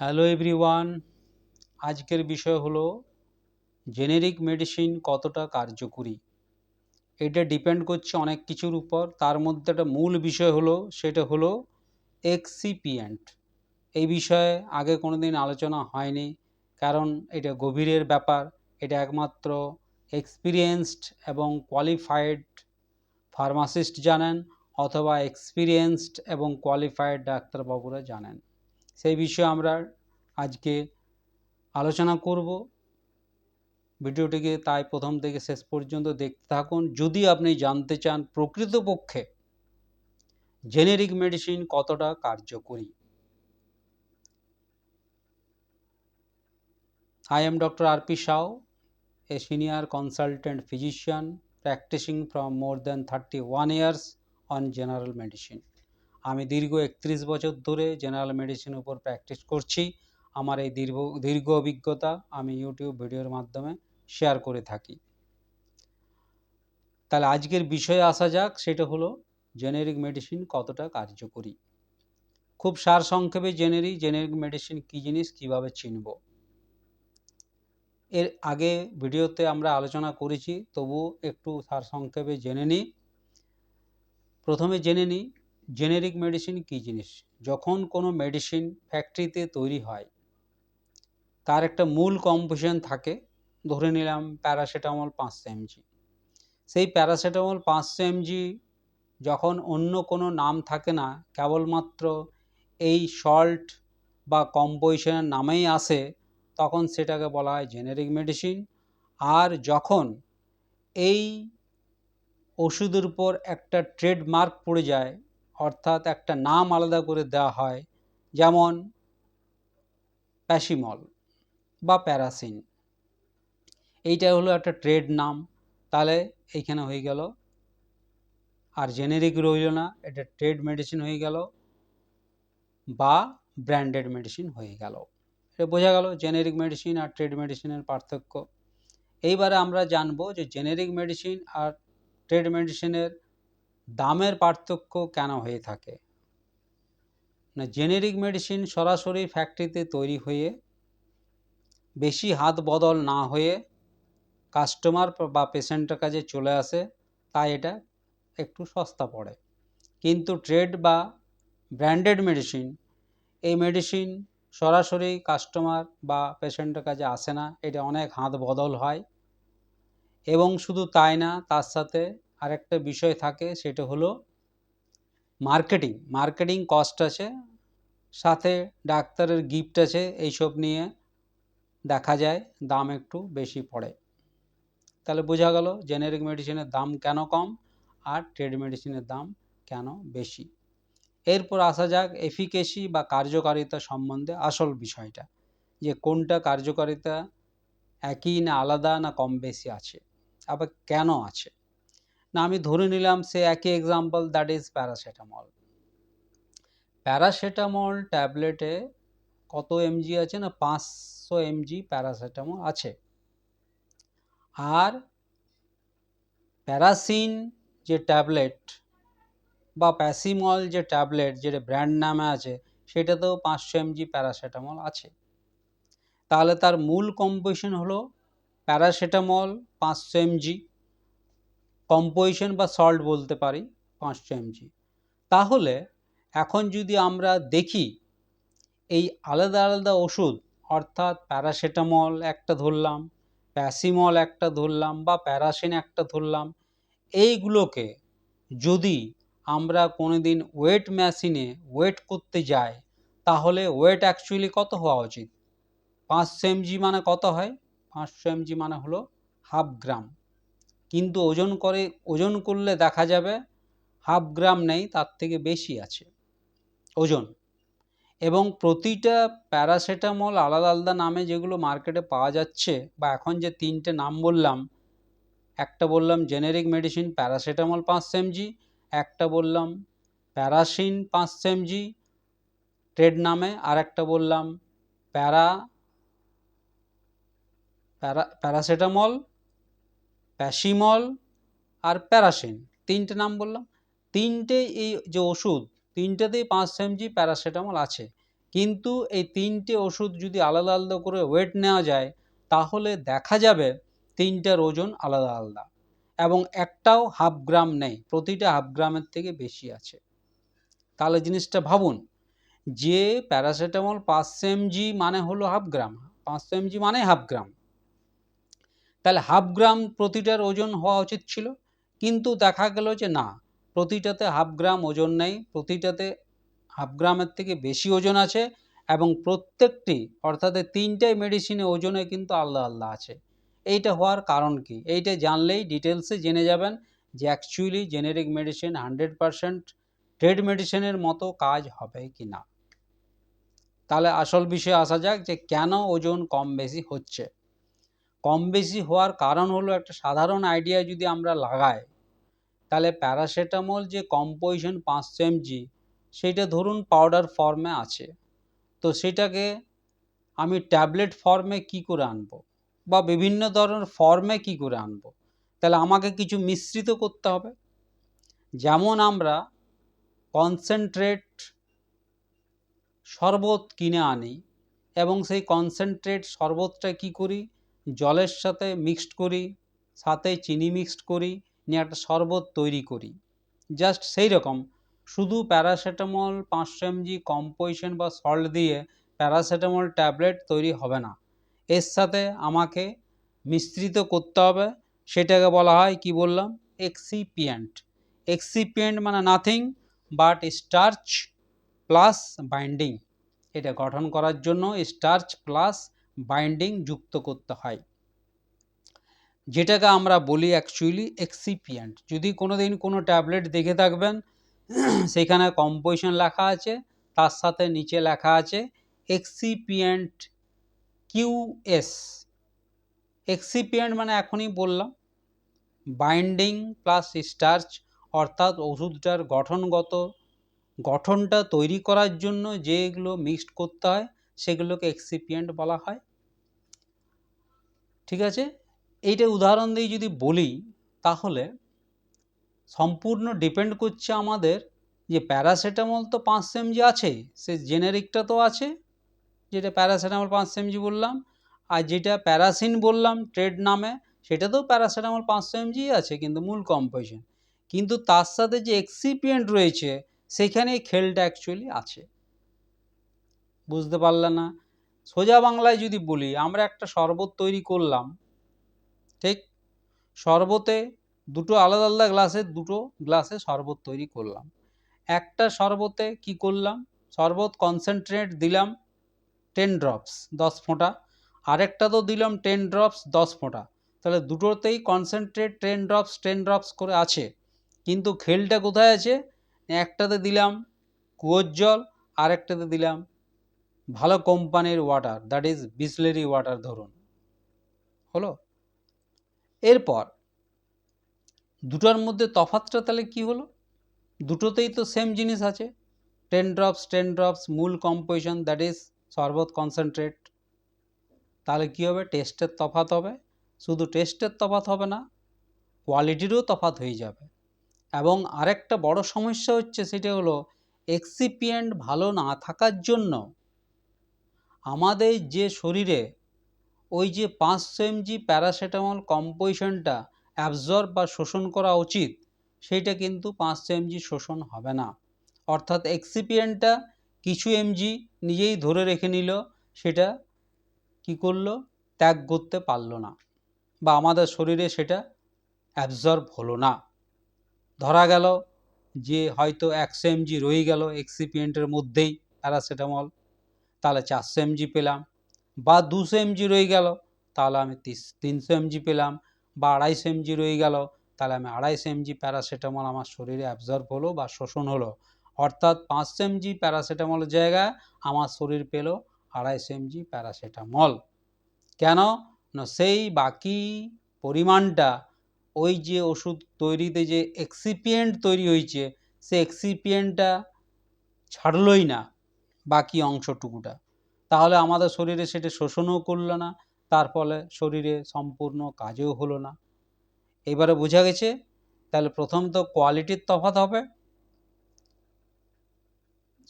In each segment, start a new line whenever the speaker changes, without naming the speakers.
Hello everyone, আজকের বিষয় হলো জেনেরিক মেডিসিন কতটা কার্যকরী? এটা ডিপেন্ড করছে অনেক কিছুর উপর। তার মধ্যে একটা মূল বিষয় হলো, সেটা হলো এক্সিপিয়েন্ট। এই বিষয়ে আগে কোনো দিন আলোচনা হয়নি, কারণ এটা গভীরের ব্যাপার। এটা একমাত্র এক্সপিরিয়েন্সড এবং কোয়ালিফাইড ফার্মাসিস্ট জানেন, অথবা এক্সপিরিয়েন্সড এবং কোয়ালিফাইড ডাক্তারবাবুরা জানেন। সেই বিষয়ে আমরা আজকে আলোচনা করব। ভিডিওটিকে তাই প্রথম থেকে শেষ পর্যন্ত দেখতে থাকুন। যদি আপনি জানতে চান প্রকৃতপক্ষে জেনেরিক মেডিসিন কতটা কার্যকরী। I am doctor R P Sao a senior consultant physician, practising from more than thirty one years on general medicine. আমি দীর্ঘ একত্রিশ বছর ধরে জেনারেল মেডিসিনের উপর প্র্যাকটিস করছি। আমার এই দীর্ঘ দীর্ঘ অভিজ্ঞতা আমি ইউটিউব ভিডিওর মাধ্যমে শেয়ার করে থাকি। তাহলে আজকের বিষয়ে আসা যাক, সেটা হলো জেনেরিক মেডিসিন কতটা কার্যকরী। খুব সার সংক্ষেপে জেনে নিই জেনেরিক মেডিসিন কী জিনিস, কীভাবে চিনব। এর আগে ভিডিওতে আমরা আলোচনা করেছি তবু একটু সার সংক্ষেপে জেনে নিই। প্রথমে জেনে নিই জেনেরিক মেডিসিন কী জিনিস? যখন কোনো মেডিসিন ফ্যাক্টরিতে তৈরি হয়, তার একটা মূল কম্পোজিশন থাকে, ধরে নিলাম প্যারাসিটামল পাঁচশো এমজি সেই প্যারাসিটামল পাঁচশো এমজি যখন অন্য কোনো নাম থাকে না, কেবলমাত্র এই সল্ট বা কম্পোজিশনের নামেই আসে, তখন সেটাকে বলা হয় জেনেরিক মেডিসিন আর যখন এই ওষুধের উপর একটা ট্রেডমার্ক পড়ে যায় অর্থাৎ একটা নাম আলাদা করে দেওয়া হয়, যেমন প্যাসিমল বা প্যারাসিন। এইটা হলো একটা ট্রেড নাম। তাহলে এইখানে হয়ে গেল। আর জেনেরিক রইল না, এটা ট্রেড মেডিসিন হয়ে গেল বা ব্র্যান্ডেড মেডিসিন হয়ে গেল। এটা বোঝা গেল জেনেরিক মেডিসিন আর ট্রেড মেডিসিনের পার্থক্য। এইবারে আমরা জানব যে জেনেরিক মেডিসিন আর ট্রেড মেডিসিনের দামের পার্থক্য কেন হয়ে থাকে? না জেনেরিক মেডিসিন সরাসরি ফ্যাক্টরিতে তৈরি হয়ে বেশি হাত বদল না হয়ে কাস্টমার বা পেশেন্টের কাছে চলে আসে, তাই এটা একটু সস্তা পড়ে। কিন্তু ট্রেড বা ব্র্যান্ডেড মেডিসিন এই মেডিসিন সরাসরি কাস্টমার বা পেশেন্টের কাছে আসে না, এটা অনেক হাত বদল হয়। এবং শুধু তাই না, তার সাথে আরেকটা বিষয় থাকে, সেটা হলো মার্কেটিং মার্কেটিং কস্ট আছে, সাথে ডাক্তারের গিফট আছে, এইসব নিয়ে দেখা যায়, দাম একটু বেশি পড়ে। তাহলে বোঝা গেল জেনেরিক মেডিসিনের দাম কেন কম আর ট্রেড মেডিসিনের দাম কেন বেশি। এরপর আসা যাক এফিকেসি বা কার্যকারিতা সম্বন্ধে আসল বিষয়টা, যে কোনটা কার্যকারিতা একই না আলাদা না কম বেশি আছে, আবার কেন আছে। না, আমি ধরে নিলাম সে একই example that is paracetamol paracetamol ট্যাবলেটে কত এমজি আছে না, পাঁচশো এমজি প্যারাসিটামল আছে। আর প্যারাসিন যে ট্যাবলেট বা প্যাসিমল যে ট্যাবলেট যেটা ব্র্যান্ড নামে আছে, সেটাতেও পাঁচশো এমজি প্যারাসিটামল আছে। তাহলে তার মূল কম্পোজিশন হলো প্যারাসিটামল পাঁচশো এমজি কম্পোজিশন বা সল্ট বলতে পারি, পাঁচশো এমজি তাহলে এখন যদি আমরা দেখি, এই আলাদা আলাদা ওষুধ, অর্থাৎ প্যারাসিটামল একটা ধরলাম, প্যাসিমল একটা ধরলাম বা প্যারাসিন একটা ধরলাম, এইগুলোকে যদি আমরা কোনো দিন ওয়েট মেশিনে ওয়েট করতে যাই, তাহলে ওয়েট অ্যাকচুয়ালি কত হওয়া উচিত? পাঁচশো এমজি মানে কত হয়? পাঁচশো এমজি মানে হলো হাফ গ্রাম। কিন্তু ওজন করে, ওজন করলে দেখা যাবে হাফ গ্রাম নেই, তার থেকে বেশি আছে ওজন। এবং প্রতিটা প্যারাসিটামল আলাদা আলাদা নামে যেগুলো মার্কেটে পাওয়া যাচ্ছে, বা এখন যে তিনটে নাম বললাম, একটা বললাম জেনেরিক মেডিসিন প্যারাসিটামল পাঁচশো এমজি, একটা বললাম প্যারাসিন পাঁচ এমজি ট্রেড নামে, আর একটা বললাম প্যারা প্যারা, প্যারাসিটামল প্যাসিমল আর প্যারাসিন, তিনটে নাম বললাম। তিনটে এই যে ওষুধ, তিনটেতেই পাঁচশো এমজি প্যারাসিটামল আছে। কিন্তু এই তিনটে ওষুধ যদি আলাদা আলাদা করে ওয়েট নেওয়া যায়, তাহলে দেখা যাবে তিনটার ওজন আলাদা আলাদা এবং একটাও হাফ গ্রাম নেই, প্রতিটা হাফ গ্রামের থেকে বেশি আছে। তাহলে জিনিসটা ভাবুন, যে প্যারাসিটামল পাঁচশো এমজি মানে হলো হাফ গ্রাম পাঁচশো এমজি মানে হাফ গ্রাম। তাহলে হাফ গ্রাম প্রতিটার ওজন হওয়া উচিত ছিল। কিন্তু দেখা গেল যে না, প্রতিটাতে হাফ গ্রাম ওজন নেই, প্রতিটাতে হাফ গ্রামের থেকে বেশি ওজন আছে এবং প্রত্যেকটি, অর্থাৎ তিনটাই মেডিসিনে ওজনে কিন্তু আলাদা আলাদা আছে। এইটা হওয়ার কারণ কি? এইটা জানলেই ডিটেলসে জেনে যাবেন যে actually generic medicine hundred percent trade মেডিসিনের মতো কাজ হবে কি না। তাহলে আসল বিষয়ে আসা যাক যে কেন ওজন কম বেশি হচ্ছে। কম বেশি হওয়ার কারণ হলো একটা সাধারণ আইডিয়া যদি আমরা লাগাই, তাহলে প্যারাসিটামল যে কম্পোজিশন পাঁচশো এমজি সেটা ধরুন পাউডার ফর্মে আছে। তো সেটাকে আমি ট্যাবলেট ফর্মে কি করে আনব? বা বিভিন্ন ধরনের ফর্মে কি করে আনব? তাহলে আমাকে কিছু মিশ্রিত করতে হবে। যেমন আমরা কনসেন্ট্রেট শরবত কিনে আনি এবং সেই কনসেন্ট্রেট শরবতটা কি করি? জলের সাথে মিক্সড করি, সাথে চিনি মিক্সড করি, নিয়ে একটা শরবত তৈরি করি। জাস্ট সেই রকম শুধু প্যারাসিটামল পাঁচশো এমজি কম্পোজিশন বা সল্ট দিয়ে প্যারাসিটামল ট্যাবলেট তৈরি হবে না। এর সাথে আমাকে মিশ্রিত করতে হবে। সেটাকে বলা হয়, কি বললাম? এক্সিপিয়েন্ট এক্সিপিয়েন্ট মানে nothing but starch plus binding এটা গঠন করার জন্য স্টার্চ প্লাস বাইন্ডিং যুক্ত করতে হয়। যেটাকে আমরা বলি অ্যাকচুয়ালি এক্সিপিয়েন্ট যদি কোনো দিন কোনো ট্যাবলেট দেখে থাকবেন, সেখানে কম্পোজিশন লেখা আছে, তার সাথে নিচে লেখা আছে এক্সিপিয়েন্ট কিউএস এক্সিপিয়েন্ট মানে এখনই বললাম বাইন্ডিং প্লাস স্টার্চ অর্থাৎ ওষুধটার গঠনগত, গঠনটা তৈরি করার জন্য যেগুলো মিক্সড করতে হয়, সেগুলোকে এক্সিপিয়েন্ট বলা হয়। ঠিক আছে? এইটা উদাহরণ দিয়ে যদি বলি, তাহলে সম্পূর্ণ ডিপেন্ড করছে আমাদের যে প্যারাসিটামল তো পাঁচশো এমজি আছে, সে জেনেরিকটা তো আছে, যেটা প্যারাসিটামল পাঁচশো এমজি বললাম, আর যেটা প্যারাসিন বললাম ট্রেড নামে, সেটাতেও প্যারাসিটামল পাঁচশো এমজি আছে, কিন্তু মূল কম্পোজিশন কিন্তু তার সাথে যে এক্সিপিয়েন্ট রয়েছে, সেখানে খেলটা অ্যাকচুয়ালি আছে। বুঝতে পারলে না? সোজা বাংলায় যদি বলি, আমরা একটা শরবত তৈরি করলাম, ঠিক? শরবতে দুটো আলাদা আলাদা গ্লাসে, দুটো গ্লাসে শরবত তৈরি করলাম। একটা শরবতে কি করলাম? শরবত কনসেন্ট্রেট দিলাম টেন ড্রপস দশ ফোঁটা। আরেকটা তো দিলাম টেন ড্রপস দশ ফোঁটা। তাহলে দুটোতেই concentrate ten drops ten drops করে আছে। কিন্তু খেলটা কোথায় আছে? একটাতে দিলাম কুয়োর জল, আরেকটাতে দিলাম ভালো কোম্পানির water that is Bisleri water ধরুন। হলো? এরপর দুটোর মধ্যে তফাতটা তাহলে কি হলো? দুটোতেই তো সেম জিনিস আছে। টেন ড্রপস টেন ড্রপস মূল composition that is sharbat concentrate তাহলে কী হবে? টেস্টের তফাত হবে। শুধু টেস্টের তফাত হবে না কোয়ালিটিরও তফাত হয়ে যাবে। এবং আরেকটা বড় সমস্যা হচ্ছে সেটা হলো এক্সিপিয়েন্ট ভালো না থাকার জন্য আমাদের যে শরীরে ওই যে পাঁচশো এমজি প্যারাসিটামল কম্পোজিশনটা অ্যাবজর্ব বা শোষণ করা উচিত, সেইটা কিন্তু পাঁচশো এমজি শোষণ হবে না। অর্থাৎ এক্সিপিয়েন্টটা কিছু এমজি নিজেই ধরে রেখে নিল, সেটা কি করল? ত্যাগ করতে পারল না বা আমাদের শরীরে সেটা অ্যাবজর্ব হলো না। ধরা গেল যে হয়তো একশো এমজি রয়ে গেল এক্সিপিয়েন্টের মধ্যেই প্যারাসিটামল। তাহলে চারশো এমজি পেলাম। বা দুশো এমজি রয়ে গেল, তাহলে আমি তিনশো এমজি পেলাম। বা আড়াইশো এমজি রয়ে গেল, তাহলে আমি আড়াইশো এমজি প্যারাসিটামল আমার শরীরে অ্যাবজর্ব হলো বা শোষণ হলো। অর্থাৎ পাঁচশো এমজি প্যারাসিটামলের জায়গায় আমার শরীর পেল আড়াইশো এমজি প্যারাসিটামল। কেন? না সেই বাকি পরিমাণটা, ওই যে ওষুধ তৈরিতে যে এক্সিপিয়েন্ট তৈরি হয়েছে সে এক্সিপিয়েন্টটা ছাড়লই না। বাকি অংশটুকুটা। তাহলে আমাদের শরীরে সেটা শোষণও করল না, তার ফলে শরীরে সম্পূর্ণ কাজও হলো না। এবারে বোঝা গেছে, তাহলে প্রথম তো কোয়ালিটির তফাত হবে।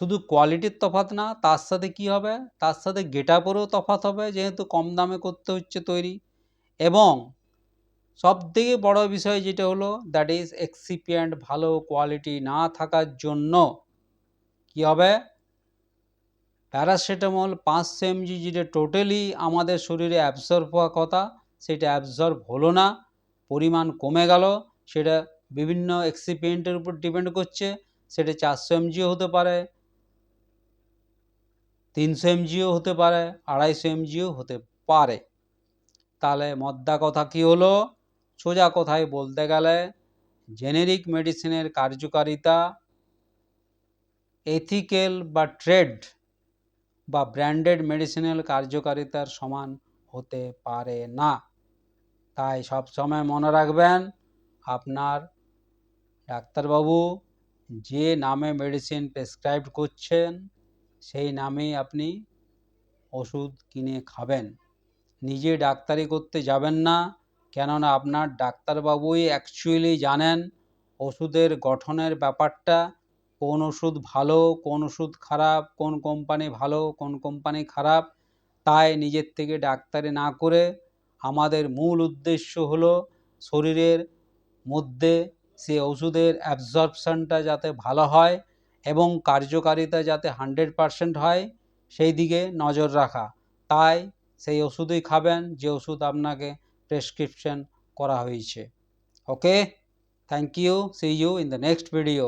শুধু কোয়ালিটির তফাত না, তার সাথে কি হবে? তার সাথে গেট আপেরও তফাৎ হবে, যেহেতু কম দামে করতে হচ্ছে তৈরি। এবং সব থেকে বড় বিষয় যেটা হলো দ্যাট ইজ এক্সিপিয়েন্ট ভালো কোয়ালিটি না থাকার জন্য কি হবে? প্যারাসিটামল পাঁচশো এমজি যেটা টোটালি আমাদের শরীরে অ্যাবজর্ব হওয়া কথা, সেটা অ্যাবজর্ব হলো না, পরিমাণ কমে গেল, সেটা বিভিন্ন এক্সিপিয়েন্টের উপর ডিপেন্ড করছে, সেটা চারশো এমজিও হতে পারে, তিনশো এমজিও হতে পারে, আড়াইশো এমজিও হতে পারে। তাহলে মদ্দা কথা কি হলো? সোজা কথায় বলতে গেলে জেনেরিক মেডিসিনের কার্যকারিতা এথিক্যাল বা ট্রেড বা ব্র্যান্ডেড মেডিসিনাল কার্যকারিতার সমান হতে পারে না। তাই সব সময় মনে রাখবেন, আপনার ডাক্তারবাবু যে নামে মেডিসিন প্রেসক্রাইব করছেন, সেই নামেই আপনি ওষুধ কিনে খাবেন। নিজে ডাক্তারি করতে যাবেন না, কেননা আপনার ডাক্তারবাবুই অ্যাকচুয়ালি জানেন ওষুধের গঠনের ব্যাপারটা কোন ওষুধ ভালো, কোন ওষুধ খারাপ, কোন কোম্পানি ভালো, কোন কোম্পানি খারাপ, তাই নিজের থেকে ডাক্তারি না করে আমাদের মূল উদ্দেশ্য হলো শরীরের মধ্যে সে ওষুধের অ্যাবজর্পশনটা যাতে ভালো হয় এবং কার্যকারিতা যাতে হান্ড্রেড পারসেন্ট হয়, সেই দিকে নজর রাখা। তাই সেই ওষুধই খাবেন যে ওষুধ আপনাকে প্রেসক্রিপশন করা হয়েছে। Okay thank you see you in the next video